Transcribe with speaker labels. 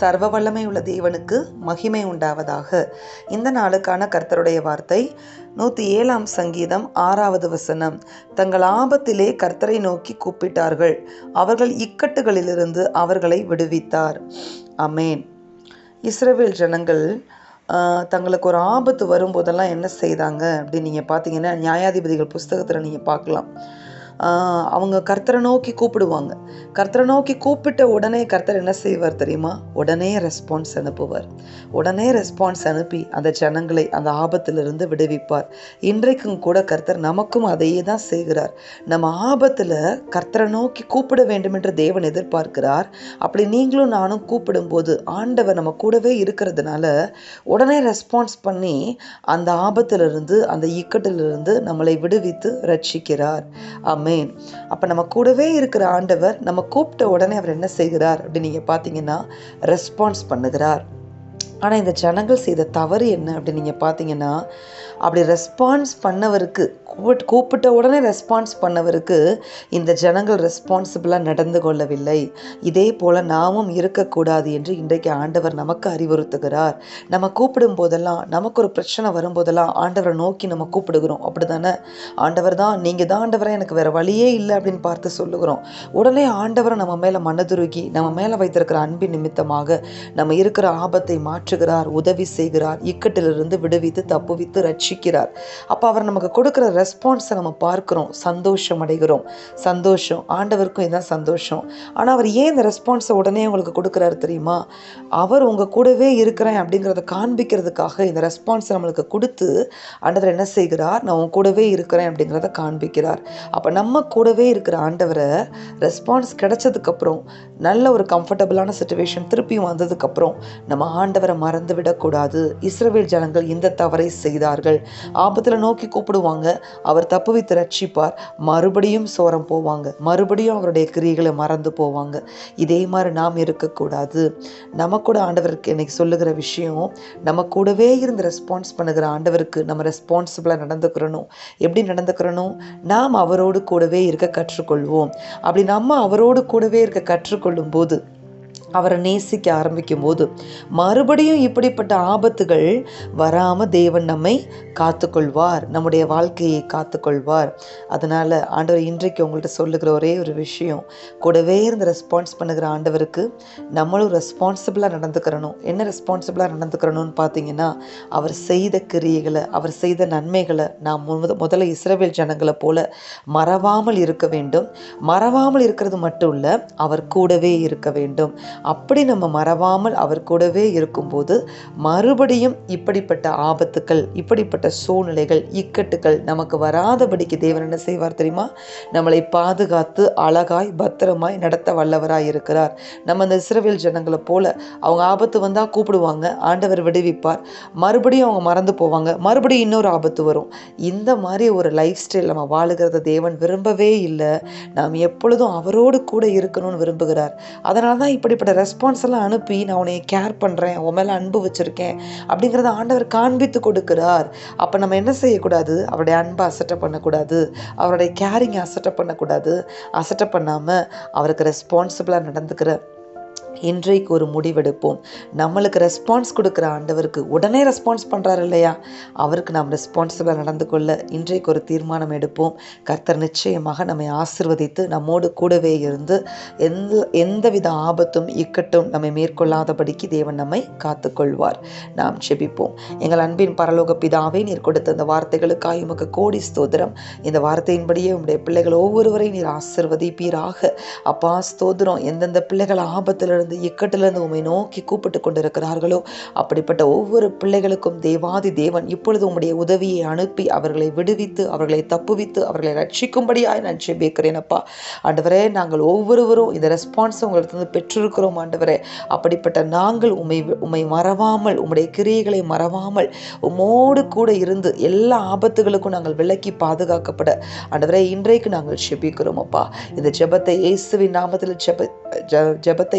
Speaker 1: சர்வ வல்லமை உள்ள தேவனுக்கு மகிமை உண்டாவதாக. இந்த நாளுக்கான கர்த்தருடைய வார்த்தை நூற்றி ஏழாம் சங்கீதம் ஆறாவது வசனம். தங்கள் ஆபத்திலே கர்த்தரை நோக்கி கூப்பிட்டார்கள். அவர்கள் இக்கட்டுகளிலிருந்து அவர்களை விடுவித்தார். அமேன் இஸ்ரேவேல் ஜனங்கள் தங்களுக்கு ஒரு ஆபத்து வரும்போதெல்லாம் என்ன செய்தாங்க? அப்படின்னு நீங்கள் பார்த்தீங்கன்னா நியாயாதிபதிகள் புஸ்தகத்தில் நீங்கள் பார்க்கலாம். அவங்க கர்த்தரை நோக்கி கூப்பிடுவாங்க. கர்த்தரை நோக்கி கூப்பிட்ட உடனே கர்த்தர் என்ன செய்வார் தெரியுமா? உடனே ரெஸ்பான்ஸ் அனுப்புவார். உடனே ரெஸ்பான்ஸ் அனுப்பி அந்த ஜனங்களை அந்த ஆபத்திலிருந்து விடுவிப்பார். இன்றைக்கும் கூட கர்த்தர் நமக்கும் அதையே தான் செய்கிறார். நம்ம ஆபத்தில் கர்த்தரை நோக்கி கூப்பிட வேண்டும் என்று தேவன் எதிர்பார்க்கிறார். அப்படி நீங்களும் நானும் கூப்பிடும்போது ஆண்டவர் நம்ம கூடவே இருக்கிறதுனால உடனே ரெஸ்பான்ஸ் பண்ணி அந்த ஆபத்திலிருந்து அந்த இக்கட்டிலிருந்து நம்மளை விடுவித்து ரட்சிக்கிறார். ஆமேன். அப்போ நம்ம கூடவே இருக்கிற ஆண்டவர் நம்ம கூப்பிட்ட உடனே அவர் என்ன செய்கிறார்? அப்படின்னு நீங்கள் பார்த்தீங்கன்னா ரெஸ்பான்ஸ் பண்ணுகிறார். ஆனால் இந்த ஜனங்கள் செய்த தவறு என்ன அப்படின்னு நீங்கள் பார்த்தீங்கன்னா அப்படி ரெஸ்பான்ஸ் பண்ணவருக்கு கூப்பிட்டு கூப்பிட்ட உடனே ரெஸ்பான்ஸ் பண்ணவருக்கு இந்த ஜனங்கள் ரெஸ்பான்சிபிளாக நடந்து கொள்ளவில்லை. இதே போல் நாமும் இருக்கக்கூடாது என்று இன்றைக்கு ஆண்டவர் நமக்கு அறிவுறுத்துகிறார். நம்ம கூப்பிடும் போதெல்லாம் நமக்கு ஒரு பிரச்சனை வரும்போதெல்லாம் ஆண்டவரை நோக்கி நம்ம கூப்பிடுகிறோம். அப்படி தானே ஆண்டவர் தான் நீங்கள் தான் ஆண்டவரை எனக்கு வேறு வழியே இல்லை அப்படின்னு பார்த்து சொல்லுகிறோம். உடனே ஆண்டவரை நம்ம மேலே மனதுருகி நம்ம மேலே வைத்திருக்கிற அன்பின் நிமித்தமாக நம்ம இருக்கிற ஆபத்தை மாற்றி மாற்றுகிறார் உதவி செய்கிறார் இக்கட்டிலிருந்து விடுவித்து தப்புவித்து ரட்சிக்கிறார். அப்போ அவர் நமக்கு கொடுக்குற ரெஸ்பான்ஸை நம்ம பார்க்குறோம் சந்தோஷம் அடைகிறோம். சந்தோஷம் ஆண்டவருக்கும் இதுதான் சந்தோஷம். ஆனால் அவர் ஏன் இந்த ரெஸ்பான்ஸை உடனே உங்களுக்கு கொடுக்குறாரு தெரியுமா? அவர் உங்கள் கூடவே இருக்கிறேன் அப்படிங்கிறத காண்பிக்கிறதுக்காக இந்த ரெஸ்பான்ஸை நம்மளுக்கு கொடுத்து ஆண்டவர் என்ன செய்கிறார்? நான் உன் கூடவே இருக்கிறேன் அப்படிங்கிறத காண்பிக்கிறார். அப்போ நம்ம கூடவே இருக்கிற ஆண்டவரை ரெஸ்பான்ஸ் கிடைச்சதுக்கப்புறம் நல்ல ஒரு கம்ஃபர்டபுளான சுச்சுவேஷன் திருப்பியும் வந்ததுக்கப்புறம் நம்ம ஆண்டவரை மறந்துவிடக்கூடாது. இஸ்ரவேல் ஜனங்கள் இந்த தவறை செய்தார்கள். ஆபத்தில் நோக்கி கூப்பிடுவாங்க. அவர் தப்புவித்து ரட்சிப்பார். மறுபடியும் சோரம் போவாங்க. மறுபடியும் அவருடைய கிரியைகளை மறந்து போவாங்க. இதே மாதிரி நாம் இருக்கக்கூடாது. நம்ம கூட ஆண்டவருக்கு இன்னைக்கு சொல்லுகிற விஷயம் நம்ம கூடவே இருந்து ரெஸ்பான்ஸ் பண்ணுகிற ஆண்டவருக்கு நம்ம ரெஸ்பான்சிபிளாக நடந்துக்கிறணும். எப்படி நடந்துக்கிறணும்? நாம் அவரோடு கூடவே இருக்க கற்றுக்கொள்வோம். அப்படி நம்ம அவரோடு கூடவே இருக்க கற்றுக்கொள்ளும் போது அவரை நேசிக்க ஆரம்பிக்கும் போது மறுபடியும் இப்படிப்பட்ட ஆபத்துகள் வராமல் தேவன் நம்மை காத்துக்கொள்வார் நம்முடைய வாழ்க்கையை காத்துக்கொள்வார். அதனால் ஆண்டவர் இன்றைக்கு உங்கள்கிட்ட சொல்லுகிற ஒரே ஒரு விஷயம் கூடவே இருந்து ரெஸ்பான்ஸ் பண்ணுகிற ஆண்டவருக்கு நம்மளும் ரெஸ்பான்சிபிளாக நடந்துக்கிறணும். என்ன ரெஸ்பான்சிபிளாக நடந்துக்கிறணும்னு பார்த்தீங்கன்னா அவர் செய்த கிரியைகளை அவர் செய்த நன்மைகளை நாம் முதல்ல இஸ்ரவேல் ஜனங்களை போல மறவாமல் இருக்க வேண்டும். மறவாமல் இருக்கிறது மட்டும் இல்லை அவர் கூடவே இருக்க வேண்டும். அப்படி நம்ம மறவாமல் அவர் கூடவே இருக்கும்போது மறுபடியும் இப்படிப்பட்ட ஆபத்துக்கள் இப்படிப்பட்ட சூழ்நிலைகள் இக்கட்டுகள் நமக்கு வராதபடிக்கு தேவன் என்ன செய்வார் தெரியுமா? நம்மளை பாதுகாத்து அழகாய் பத்திரமாய் நடத்த வல்லவராய் இருக்கிறார். நம்ம அந்த இஸ்ரவேல் ஜனங்களை போல அவங்க ஆபத்து வந்தால் கூப்பிடுவாங்க ஆண்டவர் விடுவிப்பார். மறுபடியும் அவங்க மறந்து போவாங்க மறுபடியும் இன்னொரு ஆபத்து வரும். இந்த மாதிரி ஒரு லைஃப் ஸ்டைல் நம்ம வாழுகிறத தேவன் விரும்பவே இல்லை. நாம் எப்பொழுதும் அவரோடு கூட இருக்கணும்னு விரும்புகிறார். அதனால தான் இப்படிப்பட்ட ரெஸ்பான்ஸ் எல்லாம் அனுப்பி நான் உன்னை கேர் பண்ணுறேன் உன் மேலே அன்பு வச்சுருக்கேன் அப்படிங்கிறத ஆண்டவர் காண்பித்து கொடுக்கிறார். அப்போ நம்ம என்ன செய்யக்கூடாது? அவருடைய அன்பை அசட்டை பண்ணக்கூடாது. அவருடைய கேரிங் அசட்டை பண்ணக்கூடாது. அசட்டை பண்ணாமல் அவருக்கு ரெஸ்பான்சிபிளாக நடந்துக்கிற இன்றைக்கு ஒரு முடிவெடுப்போம். நம்மளுக்கு ரெஸ்பான்ஸ் கொடுக்குற ஆண்டவருக்கு உடனே ரெஸ்பான்ஸ் பண்ணுறாரு இல்லையா? அவருக்கு நாம் ரெஸ்பான்சிபிளாக நடந்து கொள்ள இன்றைக்கு ஒரு தீர்மானம் எடுப்போம். கர்த்தர் நிச்சயமாக நம்மை ஆசிர்வதித்து நம்மோடு கூடவே இருந்து எந்த எந்தவித ஆபத்தும் இக்கட்டும் நம்மை மேற்கொள்ளாதபடிக்கு தேவன் நம்மை காத்துக்கொள்வார். நாம் செபிப்போம் எங்கள் அன்பின் பரலோக பிதாவே நீர் கொடுத்த இந்த வார்த்தைகளுக்காக உமக்கு கோடி ஸ்தோத்திரம். இந்த வார்த்தையின்படியே உங்களுடைய பிள்ளைகள் ஒவ்வொருவரையும் நீர் ஆசிர்வதிப்பீராக. அப்பா ஸ்தோத்திரம். எந்தெந்த பிள்ளைகள் ஆபத்தில் இருந்து இக்கட்டிலிருந்து உண்மை நோக்கி கூப்பிட்டு கொண்டிருக்கிறார்களோ? அப்படிப்பட்ட ஒவ்வொரு பிள்ளைகளுக்கும் தேவாதி தேவன் இப்பொழுது உம்முடைய உதவியை அனுப்பி அவர்களை விடுவித்து அவர்களை தப்புவித்து அவர்களை ரட்சிக்கும்படியாய் நான் ஜெபிக்கிறேன் அப்பா. ஆண்டவரே நாங்கள் ஒவ்வொருவரும் இந்த ரெஸ்பான்ஸ் உங்களிடத்திலிருந்து பெற்றிருக்கிறோம் ஆண்டவரே. அப்படிப்பட்ட நாங்கள் உண்மை உண்மை மறவாமல் உம்முடைய கிரியைகளை மறவாமல் உம்மோடு கூட இருந்து எல்லா ஆபத்துகளுக்கும் நாங்கள் விலக்கி பாதுகாக்கப்பட. ஆண்டவரே இன்றைக்கு நாங்கள் ஜெபிக்கிறோம் அப்பா. இந்த ஜெபத்தை இயேசுவின் நாமத்தில் ஜெப ஜெபத்தை